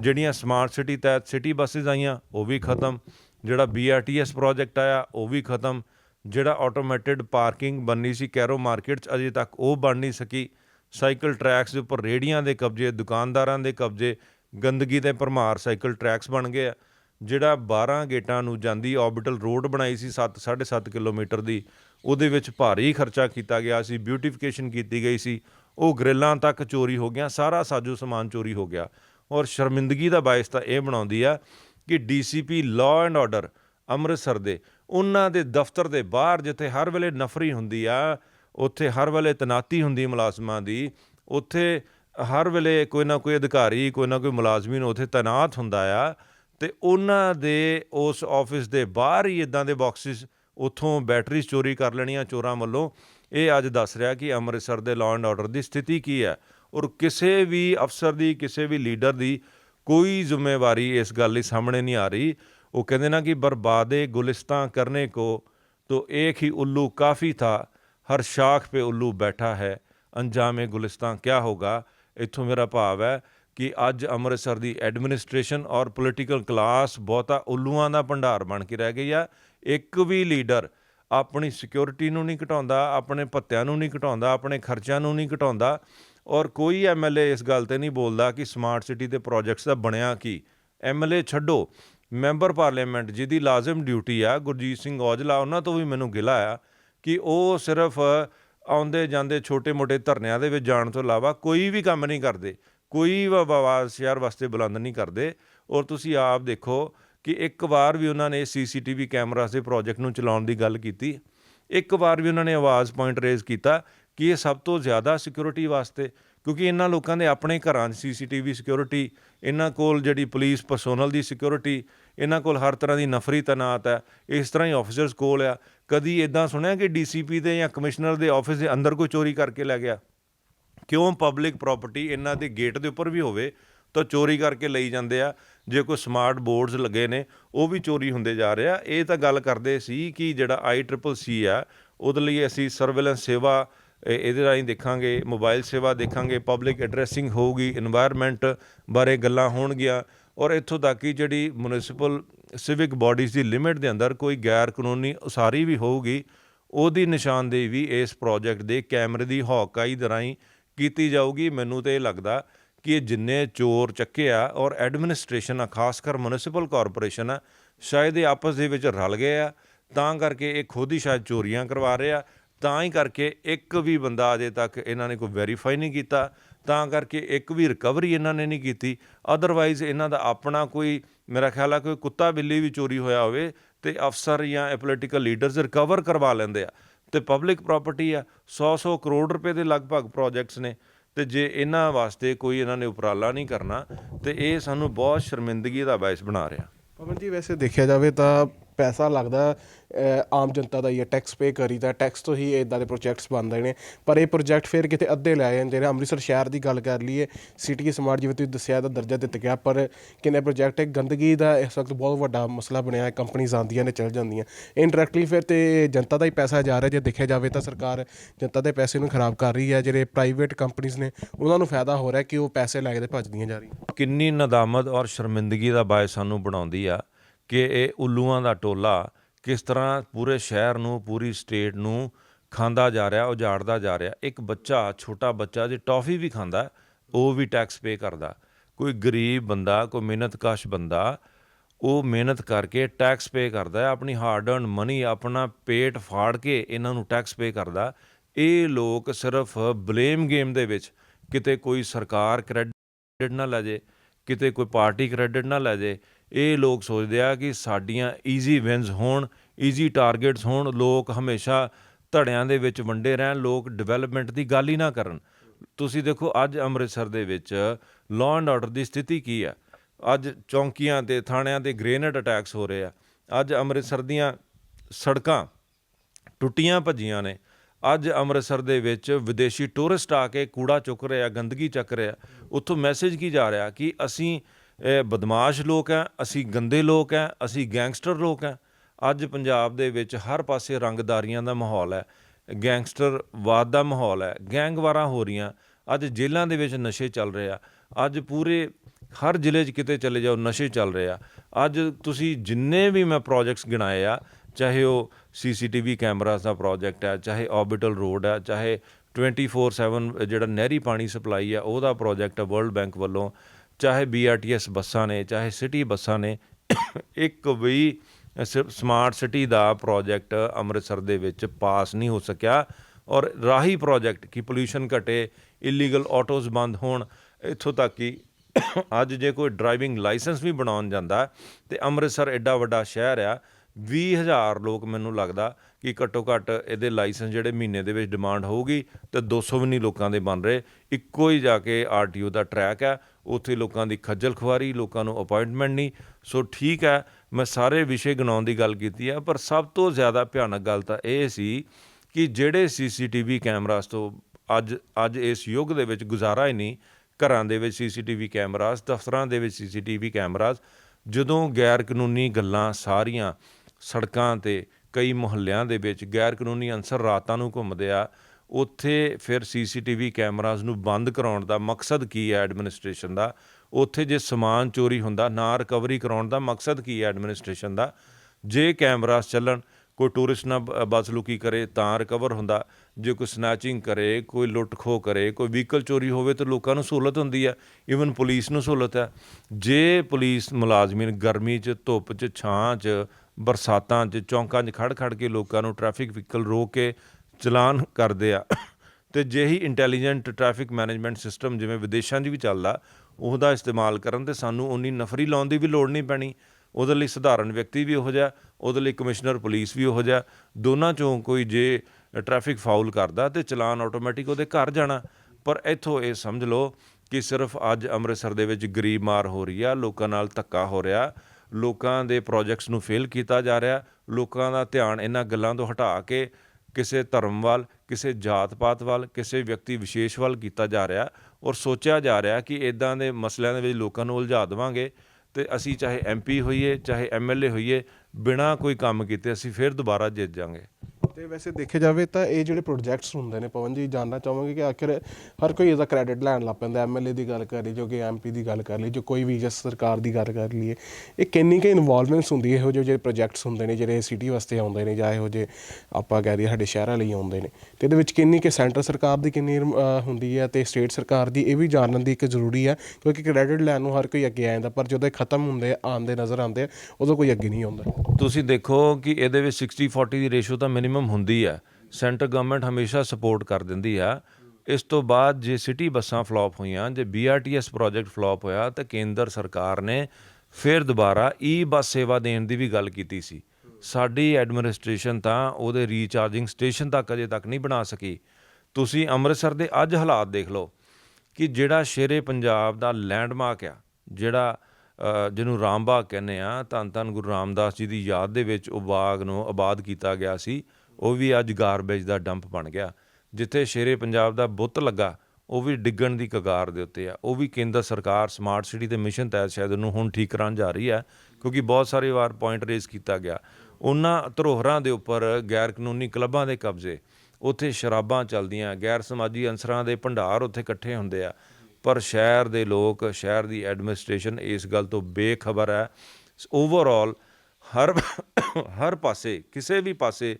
ਜਿਹੜੀਆਂ ਸਮਾਰਟ ਸਿਟੀ ਤਹਿਤ ਸਿਟੀ ਬੱਸਿਸ ਆਈਆਂ, ਉਹ ਵੀ ਖਤਮ। ਜਿਹੜਾ BRTS ਪ੍ਰੋਜੈਕਟ ਆਇਆ, ਉਹ ਵੀ ਖਤਮ। ਜਿਹੜਾ ਆਟੋਮੈਟਿਡ ਪਾਰਕਿੰਗ ਬਣਨੀ ਸੀ ਕੈਰੋ ਮਾਰਕੀਟ 'ਚ, ਅਜੇ ਤੱਕ ਉਹ ਬਣ ਨਹੀਂ ਸਕੀ। ਸਾਈਕਲ ਟਰੈਕਸ ਦੇ ਉੱਪਰ ਰੇੜੀਆਂ ਦੇ ਕਬਜ਼ੇ, ਦੁਕਾਨਦਾਰਾਂ ਦੇ ਕਬਜ਼ੇ, ਗੰਦਗੀ ਦੇ ਭਰਮਾਰ ਸਾਈਕਲ ਟਰੈਕਸ ਬਣ ਗਏ ਆ। ਜਿਹੜਾ 12 ਗੇਟਾਂ ਨੂੰ ਜਾਂਦੀ ਆਰਬਿਟਲ ਰੋਡ ਬਣਾਈ ਸੀ 7 7.5 ਕਿਲੋਮੀਟਰ ਦੀ ਉਹਦੇ ਵਿੱਚ ਭਾਰੀ ਖਰਚਾ ਕੀਤਾ ਗਿਆ ਸੀ ਬਿਊਟੀਫਿਕੇਸ਼ਨ ਕੀਤੀ ਗਈ ਸੀ। ਉਹ ਗ੍ਰਿਲਾਂ ਤੱਕ ਚੋਰੀ ਹੋ ਗਿਆ ਸਾਰਾ ਸਾਜੋ ਸਮਾਨ ਚੋਰੀ ਹੋ ਗਿਆ। ਔਰ ਸ਼ਰਮਿੰਦਗੀ ਦਾ ਬਾਇਸ ਤਾਂ ਇਹ ਬਣਾਉਂਦੀ ਆ ਕਿ DCP law and order Amritsar ਦੇ, ਉਹਨਾਂ ਦੇ ਦਫ਼ਤਰ ਦੇ ਬਾਹਰ ਜਿੱਥੇ ਹਰ ਵੇਲੇ ਨਫਰੀ ਹੁੰਦੀ ਆ, ਉੱਥੇ ਹਰ ਵੇਲੇ ਤਨਾਤੀ ਹੁੰਦੀ ਮੁਲਾਜ਼ਮਾਂ ਦੀ, ਉੱਥੇ ਹਰ ਵੇਲੇ ਕੋਈ ਨਾ ਕੋਈ ਅਧਿਕਾਰੀ, ਕੋਈ ਨਾ ਕੋਈ ਮੁਲਾਜ਼ਮੀ ਨੂੰ ਉੱਥੇ ਤਾਇਨਾਤ ਹੁੰਦਾ ਆ। ਤੇ ਉਹਨਾਂ ਦੇ ਉਸ ਆਫਿਸ ਦੇ ਬਾਹਰ ਹੀ ਇਦਾਂ ਦੇ ਬਾਕਸਿਸ ਉੱਥੋਂ ਬੈਟਰੀ ਚੋਰੀ ਕਰ ਲੈਣੀਆਂ ਚੋਰਾਂ ਵੱਲੋਂ। ਇਹ ਅੱਜ ਦੱਸ ਰਿਹਾ ਕਿ ਅੰਮ੍ਰਿਤਸਰ ਦੇ ਲਾਅ ਐਂਡ ਆਰਡਰ ਦੀ ਸਥਿਤੀ ਕੀ ਹੈ ਔਰ ਕਿਸੇ ਵੀ ਅਫਸਰ ਦੀ, ਕਿਸੇ ਵੀ ਲੀਡਰ ਦੀ ਕੋਈ ਜ਼ਿੰਮੇਵਾਰੀ ਇਸ ਗੱਲ ਲਈ ਸਾਹਮਣੇ ਨਹੀਂ ਆ ਰਹੀ। ਉਹ ਕਹਿੰਦੇ ਨਾ ਕਿ ਬਰਬਾਦੇ ਗੁਲਿਸਤਾਂ ਕਰਨੇ ਕੋ ਤੋ ਇੱਕ ਹੀ ਉੱਲੂ ਕਾਫੀ ਥਾ, ਹਰ ਸ਼ਾਖ ਪੇ ਉੱਲੂ ਬੈਠਾ ਹੈ, ਅੰਜਾਮੇ ਗੁਲਿਸਤਾਂ ਕਿਆ ਹੋਗਾ? ਇਥੋਂ ਮੇਰਾ ਭਾਵ ਹੈ ਕਿ ਅੱਜ ਅੰਮ੍ਰਿਤਸਰ ਦੀ ਐਡਮਿਨਿਸਟ੍ਰੇਸ਼ਨ ਔਰ ਪੋਲੀਟੀਕਲ ਕਲਾਸ ਬਹੁਤਾ ਉੱਲੂਆਂ ਦਾ ਭੰਡਾਰ ਬਣ ਕੇ ਰਹਿ ਗਈ ਆ। ਇੱਕ ਵੀ ਲੀਡਰ ਆਪਣੀ ਸਿਕਿਉਰਿਟੀ ਨੂੰ ਨਹੀਂ ਘਟਾਉਂਦਾ, ਆਪਣੇ ਭੱਤਿਆਂ ਨੂੰ ਨਹੀਂ ਘਟਾਉਂਦਾ, ਆਪਣੇ ਖਰਚਿਆਂ ਨੂੰ ਨਹੀਂ ਘਟਾਉਂਦਾ ਔਰ ਕੋਈ ਐਮਐਲਏ ਇਸ ਗੱਲ ਤੇ ਨਹੀਂ ਬੋਲਦਾ ਕਿ ਸਮਾਰਟ ਸਿਟੀ ਦੇ ਪ੍ਰੋਜੈਕਟਸ ਦਾ ਬਣਿਆ ਕੀ। ਐਮਐਲਏ ਛੱਡੋ ਮੈਂਬਰ ਪਾਰਲੀਮੈਂਟ ਜਿਹਦੀ ਲਾਜ਼ਮ ਡਿਊਟੀ ਆ, ਗੁਰਜੀਤ ਸਿੰਘ ਔਜਲਾ ਉਹਨਾਂ ਤੋਂ ਵੀ ਮੈਨੂੰ ਗਿਲਾ ਆ ਕਿ ਉਹ ਸਿਰਫ ਆਉਂਦੇ ਜਾਂਦੇ ਛੋਟੇ-ਮੋਟੇ ਧਰਨਿਆਂ ਦੇ ਵਿੱਚ ਜਾਣ ਤੋਂ ਇਲਾਵਾ ਕੋਈ ਵੀ ਕੰਮ ਨਹੀਂ ਕਰਦੇ, ਕੋਈ ਆਵਾਜ਼ ਸ਼ਹਿਰ ਵਾਸਤੇ ਬੁਲੰਦ ਨਹੀਂ ਕਰਦੇ ਔਰ ਤੁਸੀਂ ਆਪ ਦੇਖੋ ਕਿ ਇੱਕ ਵਾਰ ਵੀ ਉਹਨਾਂ ਨੇ ਸੀਸੀਟੀਵੀ ਕੈਮਰਾਸ ਦੇ ਪ੍ਰੋਜੈਕਟ ਨੂੰ ਚਲਾਉਣ ਦੀ ਗੱਲ ਕੀਤੀ। ਇੱਕ ਵਾਰ ਵੀ ਉਹਨਾਂ ਨੇ ਆਵਾਜ਼ ਪੁਆਇੰਟ ਰੇਜ਼ ਕੀਤਾ ਕਿ ਇਹ ਸਭ ਤੋਂ ਜ਼ਿਆਦਾ ਸਿਕਿਉਰਿਟੀ ਵਾਸਤੇ, ਕਿਉਂਕਿ ਇਹਨਾਂ ਲੋਕਾਂ ਦੇ ਆਪਣੇ ਘਰਾਂ 'ਚ ਸੀਸੀਟੀਵੀ ਸਿਕਿਉਰਿਟੀ ਇਹਨਾਂ ਕੋਲ ਜਿਹੜੀ ਪੁਲਿਸ ਪਰਸੋਨਲ ਦੀ ਸਿਕਿਉਰਿਟੀ ਇਹਨਾਂ ਕੋਲ ਹਰ ਤਰ੍ਹਾਂ ਦੀ ਨਫਰੀ ਤੈਨਾਤ ਹੈ, ਇਸ ਤਰ੍ਹਾਂ ਹੀ ਆਫੀਸਰਸ ਕੋਲ ਆ। ਕਦੀ ਇਦਾਂ ਸੁਣਿਆ ਕਿ ਡੀਸੀਪੀ ਦੇ ਜਾਂ ਕਮਿਸ਼ਨਰ ਦੇ ਆਫਿਸ ਦੇ ਅੰਦਰ ਕੋਈ ਚੋਰੀ ਕਰਕੇ ਲੈ ਗਿਆ? ਕਿਉਂ ਪਬਲਿਕ ਪ੍ਰਾਪਰਟੀ ਇਹਨਾਂ ਦੇ ਗੇਟ ਦੇ ਉੱਪਰ ਵੀ ਹੋਵੇ ਤਾਂ ਚੋਰੀ ਕਰਕੇ ਲਈ ਜਾਂਦੇ ਆ। ਜੇ ਕੋਈ ਸਮਾਰਟ ਬੋਰਡਸ ਲੱਗੇ ਨੇ, ਉਹ ਵੀ ਚੋਰੀ ਹੁੰਦੇ ਜਾ ਰਿਹਾ ਇਹ ਤਾਂ ਗੱਲ ਕਰਦੇ ਸੀ ਕਿ ਜਿਹੜਾ ਆਈ ਟ੍ਰਿਪਲ ਸੀ ਆ, ਉਹਦੇ ਲਈ ਅਸੀਂ ਸਰਵੇਲੈਂਸ ਸੇਵਾ ਇਹਦੇ ਰਾਹੀਂ ਦੇਖਾਂਗੇ ਮੋਬਾਈਲ ਸੇਵਾ ਦੇਖਾਂਗੇ ਪਬਲਿਕ ਐਡਰੈਸਿੰਗ ਹੋਊਗੀ এনवायरमेंट ਬਾਰੇ ਗੱਲਾਂ ਹੋਣਗੀਆਂ। ਔਰ ਇੱਥੋਂ ਤੱਕ ਕਿ ਜਿਹੜੀ ਮਿਊਨਿਸਪਲ ਸਿਵਿਕ ਬਾਡੀਜ਼ ਦੀ ਲਿਮਿਟ ਦੇ ਅੰਦਰ ਕੋਈ ਗੈਰ ਕਾਨੂੰਨੀ ਉਸਾਰੀ ਵੀ ਹੋਊਗੀ, ਉਹਦੀ ਨਿਸ਼ਾਨਦੇਹੀ ਵੀ ਇਸ ਪ੍ਰੋਜੈਕਟ ਦੇ ਕੈਮਰੇ ਦੀ ਹੌਕਾਈ ਦੇ ਰਾਹੀਂ ਕੀਤੀ ਜਾਊਗੀ। ਮੈਨੂੰ ਤੇ ਇਹ ਲੱਗਦਾ ਕਿ ਇਹ ਜਿੰਨੇ ਚੋਰ ਚੱਕੇ ਆ ਔਰ ਐਡਮਿਨਿਸਟ੍ਰੇਸ਼ਨ ਆ ਖਾਸ ਕਰ ਮਿਊਨਿਸਪਲ ਕਾਰਪੋਰੇਸ਼ਨ ਆ, ਸ਼ਾਇਦ ਇਹ ਆਪਸ ਦੇ ਵਿੱਚ ਰਲ ਗਏ ਆ, ਤਾਂ ਕਰਕੇ ਇਹ ਖੁਦ ਹੀ ਸ਼ਾਇਦ ਚੋਰੀਆਂ ਕਰਵਾ ਰਹੇ ਆ, ਤਾਂ ਹੀ ਕਰਕੇ ਇੱਕ ਵੀ ਬੰਦਾ ਅਜੇ ਤੱਕ ਇਹਨਾਂ ਨੇ ਕੋਈ ਵੈਰੀਫਾਈ ਨਹੀਂ ਕੀਤਾ, ਤਾਂ ਕਰਕੇ ਇੱਕ ਵੀ ਰਿਕਵਰੀ ਇਹਨਾਂ ਨੇ ਨਹੀਂ ਕੀਤੀ ਅਦਰਵਾਈਜ਼ ਇਹਨਾਂ ਦਾ ਆਪਣਾ ਕੋਈ, ਮੇਰਾ ਖਿਆਲ ਆ ਕੋਈ ਕੁੱਤਾ ਬਿੱਲੀ ਵੀ ਚੋਰੀ ਹੋਇਆ ਹੋਵੇ ਤੇ ਅਫਸਰ ਜਾਂ ਪੋਲੀਟੀਕਲ ਲੀਡਰਸ ਰਿਕਵਰ ਕਰਵਾ ਲੈਂਦੇ ਆ, ਤੇ ਪਬਲਿਕ ਪ੍ਰਾਪਰਟੀ ਆ 100-100 ਕਰੋੜ ਰੁਪਏ ਦੇ ਲਗਭਗ ਪ੍ਰੋਜੈਕਟਸ ਨੇ ਤੇ ਜੇ ਇਹਨਾਂ ਵਾਸਤੇ ਕੋਈ ਇਹਨਾਂ ਨੇ ਉਪਰਾਲਾ ਨਹੀਂ ਕਰਨਾ, ਤੇ ਇਹ ਸਾਨੂੰ ਬਹੁਤ ਸ਼ਰਮਿੰਦਗੀ ਦਾ ਬਾਇਸ ਬਣਾ ਰਿਹਾ। ਪਵਨ ਜੀ, ਵੈਸੇ ਦੇਖਿਆ ਜਾਵੇ ਤਾਂ ਪੈਸਾ ਲੱਗਦਾ ਆਮ ਜਨਤਾ ਦਾ ਹੀ ਹੈ ਟੈਕਸ ਪੇ ਕਰੀਦਾ ਟੈਕਸ ਤੋਂ ਹੀ ਇਦਾਂ ਦੇ ਪ੍ਰੋਜੈਕਟਸ ਬਣਦੇ ਨੇ। ਪਰ ਇਹ ਪ੍ਰੋਜੈਕਟ ਫਿਰ ਕਿਤੇ ਅੱਧੇ ਲੈ ਜਾਂਦੇ ਨੇ। ਅੰਮ੍ਰਿਤਸਰ ਸ਼ਹਿਰ ਦੀ ਗੱਲ ਕਰ ਲਈਏ ਸਿਟੀ ਸਮਾਰਟ ਜਿਵੇਂ ਤੁਸੀਂ ਦੱਸਿਆ ਦਾ ਦਰਜਾ ਦਿੱਤਾ ਗਿਆ, ਪਰ ਕਿੰਨੇ ਪ੍ਰੋਜੈਕਟ ਗੰਦਗੀ ਦਾ ਇਸ ਵਕਤ ਬਹੁਤ ਵੱਡਾ ਮਸਲਾ ਬਣਿਆ ਹੈ ਕੰਪਨੀਆਂ ਆਉਂਦੀਆਂ ਨੇ, ਚਲ ਜਾਂਦੀਆਂ। ਇਨਡਾਇਰੈਕਟਲੀ ਫਿਰ ਤੇ ਜਨਤਾ ਦਾ ਹੀ ਪੈਸਾ ਜਾ ਰਿਹਾ, ਜੇ ਦੇਖਿਆ ਜਾਵੇ ਤਾਂ ਸਰਕਾਰ ਜਨਤਾ ਦੇ ਪੈਸੇ ਨੂੰ ਖਰਾਬ ਕਰ ਰਹੀ ਹੈ। ਜਿਹੜੇ ਪ੍ਰਾਈਵੇਟ ਕੰਪਨੀਆਂ ਨੇ, ਉਹਨਾਂ ਨੂੰ ਫਾਇਦਾ ਹੋ ਰਿਹਾ ਕਿ ਉਹ ਪੈਸੇ ਲੈ ਕੇ ਭੱਜਦੀਆਂ ਜਾ ਰਹੀਆਂ। ਕਿੰਨੀ ਨਦਾਮਤ ਔਰ ਸ਼ਰਮਿੰਦਗੀ ਦਾ ਬਾਇਸ ਸਾਨੂੰ ਬਣਾਉਂਦੀ ਆ। ਕਿ ਇਹ ਉੱਲੂਆਂ ਦਾ ਟੋਲਾ ਕਿਸ ਤਰ੍ਹਾਂ ਪੂਰੇ ਸ਼ਹਿਰ ਨੂੰ, ਪੂਰੀ ਸਟੇਟ ਨੂੰ ਖਾਂਦਾ ਜਾ ਰਿਹਾ, ਉਜਾੜਦਾ ਜਾ ਰਿਹਾ। ਇੱਕ ਬੱਚਾ, ਛੋਟਾ ਬੱਚਾ ਜੇ ਟੌਫੀ ਵੀ ਖਾਂਦਾ, ਉਹ ਵੀ ਟੈਕਸ ਪੇ ਕਰਦਾ। ਕੋਈ ਗਰੀਬ ਬੰਦਾ, ਕੋਈ ਮਿਹਨਤਕਸ਼ ਬੰਦਾ, ਉਹ ਮਿਹਨਤ ਕਰਕੇ ਟੈਕਸ ਪੇ ਕਰਦਾ ਹੈ, ਆਪਣੀ ਹਾਰਡ ਅਰਨ ਮਨੀ ਆਪਣਾ ਪੇਟ ਫਾੜ ਕੇ ਇਹਨਾਂ ਨੂੰ ਟੈਕਸ ਪੇ ਕਰਦਾ। ਇਹ ਲੋਕ ਸਿਰਫ ਬਲੇਮ ਗੇਮ ਦੇ ਵਿੱਚ ਕਿਤੇ ਕੋਈ ਸਰਕਾਰ ਕ੍ਰੈਡਿਟ ਨਾ ਲੈ ਜੇ, ਕਿਤੇ ਕੋਈ ਪਾਰਟੀ ਕ੍ਰੈਡਿਟ ਨਾ ਲੈ ਜੇ ਇਹ ਲੋਕ ਸੋਚਦੇ ਆ ਕਿ ਸਾਡੀਆਂ ਈਜ਼ੀ ਵਿਨਸ ਹੋਣ ਈਜ਼ੀ ਟਾਰਗੇਟਸ ਹੋਣ, ਲੋਕ ਹਮੇਸ਼ਾ ਧੜਿਆਂ ਦੇ ਵਿੱਚ ਵੰਡੇ ਰਹਿਣ, ਲੋਕ ਡਿਵੈਲਪਮੈਂਟ ਦੀ ਗੱਲ ਹੀ ਨਾ ਕਰਨ। ਤੁਸੀਂ ਦੇਖੋ, ਅੱਜ ਅੰਮ੍ਰਿਤਸਰ ਦੇ ਵਿੱਚ ਲਾਅ ਐਂਡ ਆਰਡਰ ਦੀ ਸਥਿਤੀ ਕੀ ਆ? ਅੱਜ ਚੌਂਕੀਆਂ ਤੇ ਥਾਣਿਆਂ ਤੇ ਗ੍ਰੇਨੇਡ ਅਟੈਕਸ ਹੋ ਰਹੇ ਆ। ਅੱਜ ਅੰਮ੍ਰਿਤਸਰ ਦੀਆਂ ਸੜਕਾਂ ਟੁੱਟੀਆਂ ਭੱਜੀਆਂ ਨੇ। ਅੱਜ ਅੰਮ੍ਰਿਤਸਰ ਦੇ ਵਿੱਚ ਵਿਦੇਸ਼ੀ ਟੂਰਿਸਟ ਆ ਕੇ ਕੂੜਾ ਚੁੱਕ ਰਿਹਾ, ਗੰਦਗੀ ਚੱਕ ਰਿਹਾ। ਉੱਥੋਂ ਮੈਸੇਜ ਕੀ ਜਾ ਰਿਹਾ ਕਿ ਅਸੀਂ ਇਹ ਬਦਮਾਸ਼ ਲੋਕ ਹੈ, ਅਸੀਂ ਗੰਦੇ ਲੋਕ ਹੈ, ਅਸੀਂ ਗੈਂਗਸਟਰ ਲੋਕ ਹੈ। ਅੱਜ ਪੰਜਾਬ ਦੇ ਵਿੱਚ ਹਰ ਪਾਸੇ ਰੰਗਦਾਰੀਆਂ ਦਾ ਮਾਹੌਲ ਹੈ ਗੈਂਗਸਟਰਵਾਦ ਦਾ ਮਾਹੌਲ ਹੈ ਗੈਂਗਵਾਰਾਂ ਹੋ ਰਹੀਆਂ। ਅੱਜ ਜੇਲ੍ਹਾਂ ਦੇ ਵਿੱਚ ਨਸ਼ੇ ਚੱਲ ਰਹੇ ਆ। ਅੱਜ ਪੂਰੇ ਹਰ ਜ਼ਿਲ੍ਹੇ 'ਚ ਕਿਤੇ ਚਲੇ ਜਾਓ, ਨਸ਼ੇ ਚੱਲ ਰਹੇ ਆ। ਅੱਜ ਤੁਸੀਂ ਜਿੰਨੇ ਵੀ ਮੈਂ ਪ੍ਰੋਜੈਕਟਸ ਗਿਣਾਏ ਆ, ਚਾਹੇ ਉਹ ਸੀਸੀਟੀਵੀ ਕੈਮਰਾਸ ਦਾ ਪ੍ਰੋਜੈਕਟ ਹੈ, ਚਾਹੇ ਆਰਬਿਟਲ ਰੋਡ ਹੈ, ਚਾਹੇ 24/7 ਜਿਹੜਾ ਨਹਿਰੀ ਪਾਣੀ ਸਪਲਾਈ ਆ ਉਹਦਾ ਪ੍ਰੋਜੈਕਟ ਹੈ ਵਰਲਡ ਬੈਂਕ ਵੱਲੋਂ। ਚਾਹੇ ਬੀਆਰਟੀਐਸ ਬੱਸਾਂ ਨੇ, ਚਾਹੇ ਸਿਟੀ ਬੱਸਾਂ ਨੇ, ਇੱਕ ਵੀ ਸਮਾਰਟ ਸਿਟੀ ਦਾ ਪ੍ਰੋਜੈਕਟ ਅੰਮ੍ਰਿਤਸਰ ਦੇ ਵਿੱਚ ਪਾਸ ਨਹੀਂ ਹੋ ਸਕਿਆ ਔਰ ਰਾਹੀ ਪ੍ਰੋਜੈਕਟ ਕਿ ਪੋਲੂਸ਼ਨ ਘਟੇ ਇਲੀਗਲ ਆਟੋਜ਼ ਬੰਦ ਹੋਣ, ਇੱਥੋਂ ਤੱਕ ਕਿ ਅੱਜ ਜੇ ਕੋਈ ਡਰਾਈਵਿੰਗ ਲਾਇਸੈਂਸ ਵੀ ਬਣਾਉਣ ਜਾਂਦਾ ਤੇ ਅੰਮ੍ਰਿਤਸਰ ਐਡਾ ਵੱਡਾ ਸ਼ਹਿਰ ਆ 20000 ਲੋਕ ਮੈਨੂੰ ਲੱਗਦਾ ਕਿ ਘੱਟੋ ਘੱਟ ਇਹਦੇ ਲਾਇਸੈਂਸ ਜਿਹੜੇ ਮਹੀਨੇ ਦੇ ਵਿੱਚ ਡਿਮਾਂਡ ਹੋਊਗੀ ਤੇ 200 ਵੀ ਨਹੀਂ ਲੋਕਾਂ ਦੇ ਬਣ ਰਹੇ। ਇੱਕੋ ਹੀ ਜਾ ਕੇ ਆਰਟੀਓ ਦਾ ਟਰੈਕ ਹੈ। ਉੱਥੇ ਲੋਕਾਂ ਦੀ ਖੱਜਲ ਖੁਆਰੀ, ਲੋਕਾਂ ਨੂੰ ਅਪਾਇੰਟਮੈਂਟ ਨਹੀਂ। ਸੋ ਠੀਕ ਹੈ, ਮੈਂ ਸਾਰੇ ਵਿਸ਼ੇ ਗਣਾਉਣ ਦੀ ਗੱਲ ਕੀਤੀ ਹੈ, ਪਰ ਸਭ ਤੋਂ ਜ਼ਿਆਦਾ ਭਿਆਨਕ ਗੱਲ ਤਾਂ ਇਹ ਸੀ ਕਿ ਜਿਹੜੇ ਸੀਸੀਟੀਵੀ ਕੈਮਰਾਸ ਤੋਂ ਅੱਜ ਅੱਜ ਇਸ ਯੁੱਗ ਦੇ ਵਿੱਚ ਗੁਜ਼ਾਰਾ ਹੀ ਨਹੀਂ, ਘਰਾਂ ਦੇ ਵਿੱਚ ਸੀਸੀਟੀਵੀ ਕੈਮਰਾਸ, ਦਫ਼ਤਰਾਂ ਦੇ ਵਿੱਚ ਸੀਸੀਟੀਵੀ ਕੈਮਰਾਸ, ਜਦੋਂ ਗੈਰ ਕਾਨੂੰਨੀ ਗੱਲਾਂ ਸਾਰੀਆਂ ਸੜਕਾਂ ਤੇ ਕਈ ਮੁਹੱਲਿਆਂ ਦੇ ਵਿੱਚ ਗੈਰ ਕਾਨੂੰਨੀ ਅਨਸਰ ਰਾਤਾਂ ਨੂੰ ਘੁੰਮਦੇ ਆ। ਉੱਥੇ ਫਿਰ ਸੀਸੀਟੀਵੀ ਕੈਮਰਾਜ਼ ਨੂੰ ਬੰਦ ਕਰਾਉਣ ਦਾ ਮਕਸਦ ਕੀ ਹੈ ਐਡਮਿਨਿਸਟ੍ਰੇਸ਼ਨ ਦਾ? ਉੱਥੇ ਜੇ ਸਮਾਨ ਚੋਰੀ ਹੁੰਦਾ, ਨਾ ਰਿਕਵਰੀ ਕਰਾਉਣ ਦਾ ਮਕਸਦ ਕੀ ਹੈ ਐਡਮਿਨਿਸਟ੍ਰੇਸ਼ਨ ਦਾ? ਜੇ ਕੈਮਰਾਜ਼ ਚੱਲਣ, ਕੋਈ ਟੂਰਿਸਟ ਨਾ ਬ- ਬਦਸਲੂਕੀ ਕਰੇ ਤਾਂ ਰਿਕਵਰ ਹੁੰਦਾ। ਜੇ ਕੋਈ ਸਨੈਚਿੰਗ ਕਰੇ, ਕੋਈ ਲੁੱਟ ਖੋਹ ਕਰੇ, ਕੋਈ ਵਹੀਕਲ ਚੋਰੀ ਹੋਵੇ ਤਾਂ ਲੋਕਾਂ ਨੂੰ ਸਹੂਲਤ ਹੁੰਦੀ ਹੈ ਈਵਨ ਪੁਲਿਸ ਨੂੰ ਸਹੂਲਤ ਹੈ ਜੇ ਪੁਲਿਸ ਮੁਲਾਜ਼ਮੀਨ ਗਰਮੀ 'ਚ, ਧੁੱਪ 'ਚ, ਛਾਂ 'ਚ ਬਰਸਾਤਾਂ 'ਚ ਚੌਂਕਾਂ 'ਚ ਖੜ ਖੜ ਕੇ ਲੋਕਾਂ ਨੂੰ ਟ੍ਰੈਫਿਕ ਵਹੀਕਲ ਰੋਕ ਕੇ ਚਲਾਨ ਕਰਦੇ ਆ। ਤੇ ਜਿਹੀ ਇੰਟੈਲੀਜੈਂਟ ਟ੍ਰੈਫਿਕ ਮੈਨੇਜਮੈਂਟ ਸਿਸਟਮ ਜਿਵੇਂ ਵਿਦੇਸ਼ਾਂ 'ਚ ਵੀ ਚੱਲਦਾ, ਉਹਦਾ ਇਸਤੇਮਾਲ ਕਰਨ ਤੇ ਸਾਨੂੰ ਉਨੀ ਨਫਰੀ ਲਾਉਣ ਦੀ ਵੀ ਲੋੜ ਨਹੀਂ ਪੈਣੀ। ਉਹਦੇ ਲਈ ਸਧਾਰਨ ਵਿਅਕਤੀ ਵੀ ਉਹੋ ਜਿਹਾ, ਉਹਦੇ ਲਈ ਕਮਿਸ਼ਨਰ ਪੁਲਿਸ ਵੀ ਉਹੋ ਜਿਹਾ। ਦੋਨਾਂ ਚੋਂ ਕੋਈ ਜੇ ਟ੍ਰੈਫਿਕ ਫਾਉਲ ਕਰਦਾ ਤੇ ਚਲਾਨ ਆਟੋਮੈਟਿਕ ਉਹਦੇ ਘਰ ਜਾਣਾ। ਪਰ ਇੱਥੋਂ ਇਹ ਸਮਝ ਲਓ ਕਿ ਸਿਰਫ ਅੱਜ ਅੰਮ੍ਰਿਤਸਰ ਦੇ ਵਿੱਚ ਗਰੀਬ ਮਾਰ ਹੋ ਰਹੀ ਆ, ਲੋਕਾਂ ਨਾਲ ਧੱਕਾ ਹੋ ਰਿਹਾ। ਲੋਕਾਂ ਦੇ ਪ੍ਰੋਜੈਕਟਸ ਨੂੰ ਫੇਲ ਕੀਤਾ ਜਾ ਰਿਹਾ। ਲੋਕਾਂ ਦਾ ਧਿਆਨ ਇਹਨਾਂ ਗੱਲਾਂ ਤੋਂ ਹਟਾ ਕੇ ਕਿਸੇ ਧਰਮ ਵੱਲ, ਕਿਸੇ ਜਾਤ ਪਾਤ ਵੱਲ, ਕਿਸੇ ਵਿਅਕਤੀ ਵਿਸ਼ੇਸ਼ ਵੱਲ ਕੀਤਾ ਜਾ ਰਿਹਾ। ਔਰ ਸੋਚਿਆ ਜਾ ਰਿਹਾ ਕਿ ਇਦਾਂ ਦੇ ਮਸਲਿਆਂ ਦੇ ਵਿੱਚ ਲੋਕਾਂ ਨੂੰ ਉਲਝਾ ਦੇਵਾਂਗੇ ਤੇ ਅਸੀਂ ਚਾਹੇ ਐਮਪੀ ਹੋਈਏ, ਚਾਹੇ ਐਮਐਲਏ ਹੋਈਏ, ਬਿਨਾਂ ਕੋਈ ਕੰਮ ਕੀਤੇ ਅਸੀਂ ਫਿਰ ਦੁਬਾਰਾ ਜਿੱਤ ਜਾਾਂਗੇ ਤੇ ਵੈਸੇ ਦੇਖਿਆ ਜਾਵੇ ਤਾਂ ਇਹ ਜਿਹੜੇ ਪ੍ਰੋਜੈਕਟਸ ਹੁੰਦੇ ਨੇ ਪਵਨ ਜੀ ਜਾਨਣਾ ਚਾਹਾਂਗੇ ਕਿ ਆਖਿਰ ਹਰ ਕੋਈ ਇਹਦਾ ਕ੍ਰੈਡਿਟ ਲੈਣ ਲੱਗ ਪੈਂਦਾ ਐਮਐਲਏ ਦੀ ਗੱਲ ਕਰ ਲਈ ਜੋ ਕਿ ਐਮਪੀ ਦੀ ਗੱਲ ਕਰ ਲਈ ਜੋ ਕੋਈ ਵੀ ਜਿਸ ਸਰਕਾਰ ਦੀ ਗੱਲ ਕਰ ਲਈਏ ਇਹ ਕਿੰਨੀ ਕੁ ਇਨਵੋਲਵਮੈਂਟਸ ਹੁੰਦੀ ਹੈ? ਇਹੋ ਜਿਹੇ ਜਿਹੜੇ ਪ੍ਰੋਜੈਕਟਸ ਹੁੰਦੇ ਨੇ ਜਿਹੜੇ ਸਿਟੀ ਵਾਸਤੇ ਆਉਂਦੇ ਨੇ ਜਾਂ ਇਹੋ ਜਿਹੇ ਆਪਾਂ ਕਹਿ ਦਈਏ ਸਾਡੇ ਸ਼ਹਿਰਾਂ ਲਈ ਆਉਂਦੇ ਨੇ ਤੇ ਇਹਦੇ ਵਿੱਚ ਕਿੰਨੀ ਕਿ ਸੈਂਟਰ ਸਰਕਾਰ ਦੀ ਕਿੰਨੀ ਹੁੰਦੀ ਹੈ ਤੇ ਸਟੇਟ ਸਰਕਾਰ ਦੀ ਇਹ ਵੀ ਜਾਣਨ ਦੀ ਇੱਕ ਜ਼ਰੂਰੀ ਹੈ ਕਿਉਂਕਿ ਕ੍ਰੈਡਿਟ ਲੈਣ ਨੂੰ ਹਰ ਕੋਈ ਅੱਗੇ ਆ ਜਾਂਦਾ ਪਰ ਜਦੋਂ ਇਹ ਖਤਮ ਹੁੰਦੇ ਆਉਂਦੇ ਨਜ਼ਰ ਆਉਂਦੇ ਆ, ਉਦੋਂ ਕੋਈ ਅੱਗੇ ਨਹੀਂ ਆਉਂਦਾ। ਤੁਸੀਂ ਦੇਖੋ ਕਿ ਇਹਦੇ ਵਿੱਚ 60 40 ਦੀ ਰੇਸ਼ੋ ਤਾਂ ਮਿਨੀਮਮ ਹੁੰਦੀ ਆ ਸੈਂਟਰ ਗਵਰਨਮੈਂਟ ਹਮੇਸ਼ਾ ਸਪੋਰਟ ਕਰ ਦਿੰਦੀ ਆ। ਇਸ ਤੋਂ ਬਾਅਦ ਜੇ ਸਿਟੀ ਬੱਸਾਂ ਫਲॉप ਹੋਈਆਂ ਜੇ BRTS ਪ੍ਰੋਜੈਕਟ ਫਲॉप ਹੋਇਆ ਤਾਂ ਕੇਂਦਰ ਸਰਕਾਰ ਨੇ ਫਿਰ ਦੁਬਾਰਾ ਈ ਬੱਸ ਸੇਵਾ ਦੇਣ ਦੀ ਵੀ ਗੱਲ ਕੀਤੀ ਸੀ। ਸਾਡੀ ਐਡਮਿਨਿਸਟ੍ਰੇਸ਼ਨ ਤਾਂ ਉਹਦੇ ਰੀਚਾਰਜਿੰਗ ਸਟੇਸ਼ਨ ਤੱਕ ਅਜੇ ਤੱਕ ਨਹੀਂ ਬਣਾ ਸਕੀ। ਤੁਸੀਂ ਅੰਮ੍ਰਿਤਸਰ ਦੇ ਅੱਜ ਹਾਲਾਤ ਦੇਖ ਲਓ ਕਿ ਜਿਹੜਾ ਸ਼ੇਰੇ ਪੰਜਾਬ ਦਾ ਲੈਂਡਮਾਰਕ ਆ ਜਿਹੜਾ ਅ, ਜਿਹਨੂੰ ਰਾਮਬਾਗ ਕਹਿੰਦੇ ਆ ਧੰਨ ਧੰਨ ਗੁਰੂ ਰਾਮਦਾਸ ਜੀ ਦੀ ਯਾਦ ਦੇ ਵਿੱਚ ਉਹ ਬਾਗ ਨੂੰ ਆਬਾਦ ਕੀਤਾ ਗਿਆ ਸੀ। ਉਹ ਵੀ ਅੱਜ ਗਾਰਬੇਜ ਦਾ ਡੰਪ ਬਣ ਗਿਆ। ਜਿੱਥੇ ਸ਼ੇਰੇ ਪੰਜਾਬ ਦਾ ਬੁੱਤ ਲੱਗਾ, ਉਹ ਵੀ ਡਿੱਗਣ ਦੀ ਕਗਾਰ ਦੇ ਉੱਤੇ ਆ। ਉਹ ਵੀ ਕੇਂਦਰ ਸਰਕਾਰ ਸਮਾਰਟ ਸਿਟੀ ਦੇ ਮਿਸ਼ਨ ਤਹਿਤ ਸ਼ਾਇਦ ਉਹਨੂੰ ਹੁਣ ਠੀਕ ਕਰਾਉਣ ਜਾ ਰਹੀ ਹੈ, ਕਿਉਂਕਿ ਬਹੁਤ ਸਾਰੇ ਵਾਰ ਪੁਆਇੰਟ ਰੇਜ਼ ਕੀਤਾ ਗਿਆ। ਉਹਨਾਂ ਧਰੋਹਰਾਂ ਦੇ ਉੱਪਰ ਗੈਰ ਕਾਨੂੰਨੀ ਕਲੱਬਾਂ ਦੇ ਕਬਜ਼ੇ, ਉੱਥੇ ਸ਼ਰਾਬਾਂ ਚੱਲਦੀਆਂ ਗੈਰ ਸਮਾਜੀ ਅੰਸਰਾਂ ਦੇ ਭੰਡਾਰ ਉੱਥੇ ਇਕੱਠੇ ਹੁੰਦੇ ਆ। ਪਰ ਸ਼ਹਿਰ ਦੇ ਲੋਕ, ਸ਼ਹਿਰ ਦੀ ਐਡਮਿਨਿਸਟ੍ਰੇਸ਼ਨ ਇਸ ਗੱਲ ਤੋਂ ਬੇਖਬਰ ਹੈ। ਓਵਰਆਲ ਹਰ ਹਰ ਪਾਸੇ, ਕਿਸੇ ਵੀ ਪਾਸੇ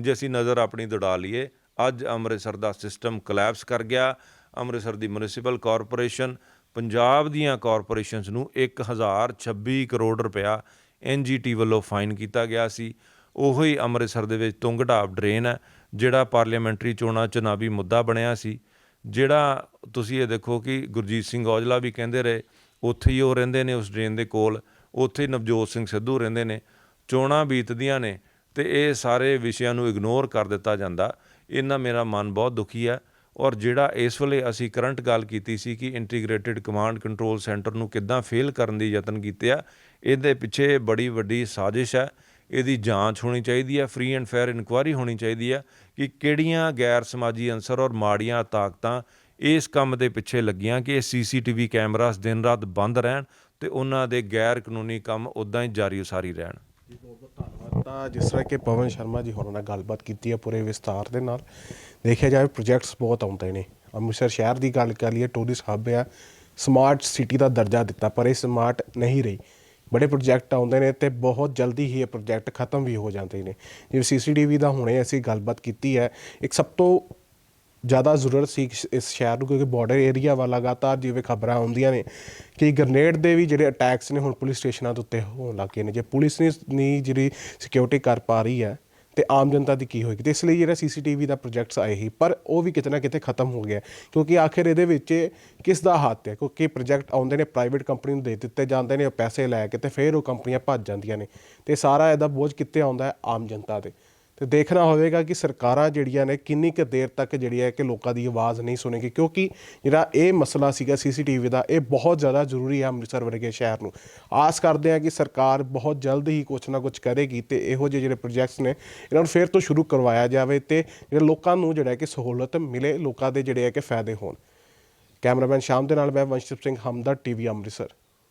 ਜੇ ਅਸੀਂ ਨਜ਼ਰ ਆਪਣੀ ਦੌੜਾ ਲਈਏ, ਅੱਜ ਅੰਮ੍ਰਿਤਸਰ ਦਾ ਸਿਸਟਮ ਕੋਲੈਪਸ ਕਰ ਗਿਆ। ਅੰਮ੍ਰਿਤਸਰ ਦੀ ਮਿਊਨਿਸਪਲ ਕਾਰਪੋਰੇਸ਼ਨ ਪੰਜਾਬ ਦੀਆਂ ਕਾਰਪੋਰੇਸ਼ਨਸ ਨੂੰ 1026 ਕਰੋੜ ਰੁਪਇਆ ਐਨਜੀਟੀ ਵੱਲੋਂ ਫਾਈਨ ਕੀਤਾ ਗਿਆ ਸੀ। ਉਹੀ ਅੰਮ੍ਰਿਤਸਰ ਦੇ ਵਿੱਚ ਤੁੰਗਢਾਬ ਡਰੇਨ ਹੈ, ਜਿਹੜਾ ਪਾਰਲੀਮੈਂਟਰੀ ਚੋਣਾਂ ਚੁਣਾਵੀ ਮੁੱਦਾ ਬਣਿਆ ਸੀ। ਜਿਹੜਾ ਤੁਸੀਂ ਇਹ ਦੇਖੋ ਕਿ ਗੁਰਜੀਤ ਸਿੰਘ ਔਜਲਾ ਵੀ ਕਹਿੰਦੇ ਰਹੇ, ਉੱਥੇ ਹੀ ਉਹ ਰਹਿੰਦੇ ਨੇ ਉਸ ਡਰੇਨ ਦੇ ਕੋਲ। ਉੱਥੇ ਹੀ ਨਵਜੋਤ ਸਿੰਘ ਸਿੱਧੂ ਰਹਿੰਦੇ ਨੇ। ਚੋਣਾਂ ਬੀਤਦੀਆਂ ਨੇ। ਤੇ ਇਹ ਸਾਰੇ ਵਿਸ਼ਿਆਂ ਨੂੰ ਇਗਨੋਰ ਕਰ ਦਿੱਤਾ ਜਾਂਦਾ। ਇਹਨਾਂ ਮੇਰਾ ਮਨ ਬਹੁਤ ਦੁਖੀ ਹੈ ਔਰ ਜਿਹੜਾ ਇਸ ਵੇਲੇ ਅਸੀਂ ਕਰੰਟ ਗੱਲ ਕੀਤੀ ਸੀ ਕਿ ਇੰਟੀਗ੍ਰੇਟਿਡ ਕਮਾਂਡ ਕੰਟਰੋਲ ਸੈਂਟਰ ਨੂੰ ਕਿੱਦਾਂ ਫੇਲ ਕਰਨ ਦੀ ਯਤਨ ਕੀਤੇ ਆ, ਇਹਦੇ ਪਿੱਛੇ ਬੜੀ ਵੱਡੀ ਸਾਜ਼ਿਸ਼ ਹੈ। ਇਹਦੀ ਜਾਂਚ ਹੋਣੀ ਚਾਹੀਦੀ ਹੈ ਫ੍ਰੀ ਐਂਡ ਫੇਅਰ ਇਨਕੁਆਇਰੀ ਹੋਣੀ ਚਾਹੀਦੀ ਹੈ ਕਿ ਕਿਹੜੀਆਂ ਗੈਰ ਸਮਾਜੀ ਅੰਸਰ ਔਰ ਮਾੜੀਆਂ ਤਾਕਤਾਂ ਇਸ ਕੰਮ ਦੇ ਪਿੱਛੇ ਲੱਗੀਆਂ ਕਿ ਇਹ ਸੀਸੀਟੀਵੀ ਕੈਮਰਾਸ ਦਿਨ ਰਾਤ ਬੰਦ ਰਹਿਣ ਤੇ ਉਹਨਾਂ ਦੇ ਗੈਰ ਕਾਨੂੰਨੀ ਕੰਮ ਉਦਾਂ ਹੀ ਜਾਰੀ ਉਸਾਰੀ ਰਹਿਣ। ਤਾਂ ਜਿਸ ਤਰ੍ਹਾਂ ਕਿ ਪਵਨ ਸ਼ਰਮਾ ਜੀ ਹੋਰਾਂ ਨਾਲ ਗੱਲਬਾਤ ਕੀਤੀ ਹੈ ਪੂਰੇ ਵਿਸਤਾਰ ਦੇ ਨਾਲ, ਦੇਖਿਆ ਜਾਵੇ ਪ੍ਰੋਜੈਕਟਸ ਬਹੁਤ ਆਉਂਦੇ ਨੇ। ਅੰਮ੍ਰਿਤਸਰ ਸ਼ਹਿਰ ਦੀ ਗੱਲ ਕਰ ਲਈਏ ਟੂਰਿਸਟ ਹੱਬ ਆ ਸਮਾਰਟ ਸਿਟੀ ਦਾ ਦਰਜਾ ਦਿੱਤਾ, ਪਰ ਇਹ ਸਮਾਰਟ ਨਹੀਂ ਰਹੀ। ਬੜੇ ਪ੍ਰੋਜੈਕਟ ਆਉਂਦੇ ਨੇ ਤੇ ਬਹੁਤ ਜਲਦੀ ਹੀ ਇਹ ਪ੍ਰੋਜੈਕਟ ਖਤਮ ਵੀ ਹੋ ਜਾਂਦੇ ਨੇ। ਜਿਵੇਂ ਸੀਸੀਟੀਵੀ ਦਾ ਹੁਣੇ ਅਸੀਂ ਗੱਲਬਾਤ ਕੀਤੀ ਹੈ, ਇੱਕ ਸਭ ਤੋਂ ਜ਼ਿਆਦਾ ਜ਼ਰੂਰਤ ਸੀ ਇਸ- ਇਸ ਸ਼ਹਿਰ ਨੂੰ, ਕਿਉਂਕਿ ਬਾਰਡਰ ਏਰੀਆ ਵਾ ਲਗਾਤਾਰ ਜਿਵੇਂ ਖਬਰਾਂ ਆਉਂਦੀਆਂ ਨੇ ਕਿ ਗ੍ਰਨੇਡ ਦੇ ਵੀ ਜਿਹੜੇ ਅਟੈਕਸ ਨੇ ਹੁਣ ਪੁਲਿਸ ਸਟੇਸ਼ਨਾਂ ਦੇ ਉੱਤੇ ਹੋਣ ਲੱਗੇ ਨੇ। ਜੇ ਪੁਲਿਸ ਨੇ ਨਹੀਂ ਜਿਹੜੀ ਸਿਕਿਉਰਿਟੀ ਕਰ ਪਾ ਰਹੀ ਹੈ ਤੇ ਆਮ ਜਨਤਾ ਦੀ ਕੀ ਹੋਏਗੀ? ਤੇ ਇਸ ਲਈ ਜਿਹੜਾ ਸੀਸੀਟੀਵੀ ਦਾ ਪ੍ਰੋਜੈਕਟਸ ਆਏ ਹੀ ਪਰ ਉਹ ਵੀ ਕਿਤੇ ਨਾ ਕਿਤੇ ਖਤਮ ਹੋ ਗਿਆ, ਕਿਉਂਕਿ ਆਖਿਰ ਇਹਦੇ ਵਿੱਚ ਕਿਸ ਦਾ ਹੱਥ ਹੈ? ਕਿਉਂਕਿ ਪ੍ਰੋਜੈਕਟ ਆਉਂਦੇ ਨੇ ਪ੍ਰਾਈਵੇਟ ਕੰਪਨੀ ਨੂੰ ਦੇ ਦਿੱਤੇ ਜਾਂਦੇ ਨੇ ਪੈਸੇ ਲੈ ਕੇ ਤੇ ਫਿਰ ਉਹ ਕੰਪਨੀਆਂ ਭੱਜ ਜਾਂਦੀਆਂ ਨੇ। ਤੇ ਸਾਰਾ ਇਹਦਾ ਬੋਝ ਕਿੱਥੇ ਆਉਂਦਾ ਹੈ? ਆਮ ਜਨਤਾ ਤੇ। ਤੇ ਦੇਖਣਾ ਹੋਵੇਗਾ ਕਿ ਸਰਕਾਰਾਂ ਜਿਹੜੀਆਂ ਨੇ ਕਿੰਨੀ ਕੁ ਦੇਰ ਤੱਕ ਜਿਹੜੀ ਹੈ ਕਿ ਲੋਕਾਂ ਦੀ ਆਵਾਜ਼ ਨਹੀਂ ਸੁਣੇਗੀ, ਕਿਉਂਕਿ ਜਿਹੜਾ ਇਹ ਮਸਲਾ ਸੀਗਾ ਸੀਸੀਟੀਵੀ ਦਾ, ਇਹ ਬਹੁਤ ਜ਼ਿਆਦਾ ਜ਼ਰੂਰੀ ਹੈ ਅੰਮ੍ਰਿਤਸਰ ਵਰਗੇ ਸ਼ਹਿਰ ਨੂੰ। ਆਸ ਕਰਦੇ ਹਾਂ ਕਿ ਸਰਕਾਰ ਬਹੁਤ ਜਲਦ ਹੀ ਕੁਝ ਨਾ ਕੁਝ ਕਰੇਗੀ ਤੇ ਇਹੋ ਜਿਹੇ ਜਿਹੜੇ ਪ੍ਰੋਜੈਕਟਸ ਨੇ, ਇਹਨਾਂ ਨੂੰ ਫੇਰ ਤੋਂ ਸ਼ੁਰੂ ਕਰਵਾਇਆ ਜਾਵੇ ਤੇ ਜਿਹੜੇ ਲੋਕਾਂ ਨੂੰ ਜਿਹੜਾ ਹੈ ਕਿ ਸਹੂਲਤ ਮਿਲੇ, ਲੋਕਾਂ ਦੇ ਜਿਹੜੇ ਹੈ ਕਿ ਫਾਇਦੇ ਹੋਣ। ਕੈਮਰਾਮੈਨ ਸ਼ਾਮ ਦੇ ਨਾਲ ਮੈਂ ਵੰਸ਼ਿਪ ਸਿੰਘ ਹਮਦਰ ਟੀਵੀ ਅੰਮ੍ਰਿਤਸਰ।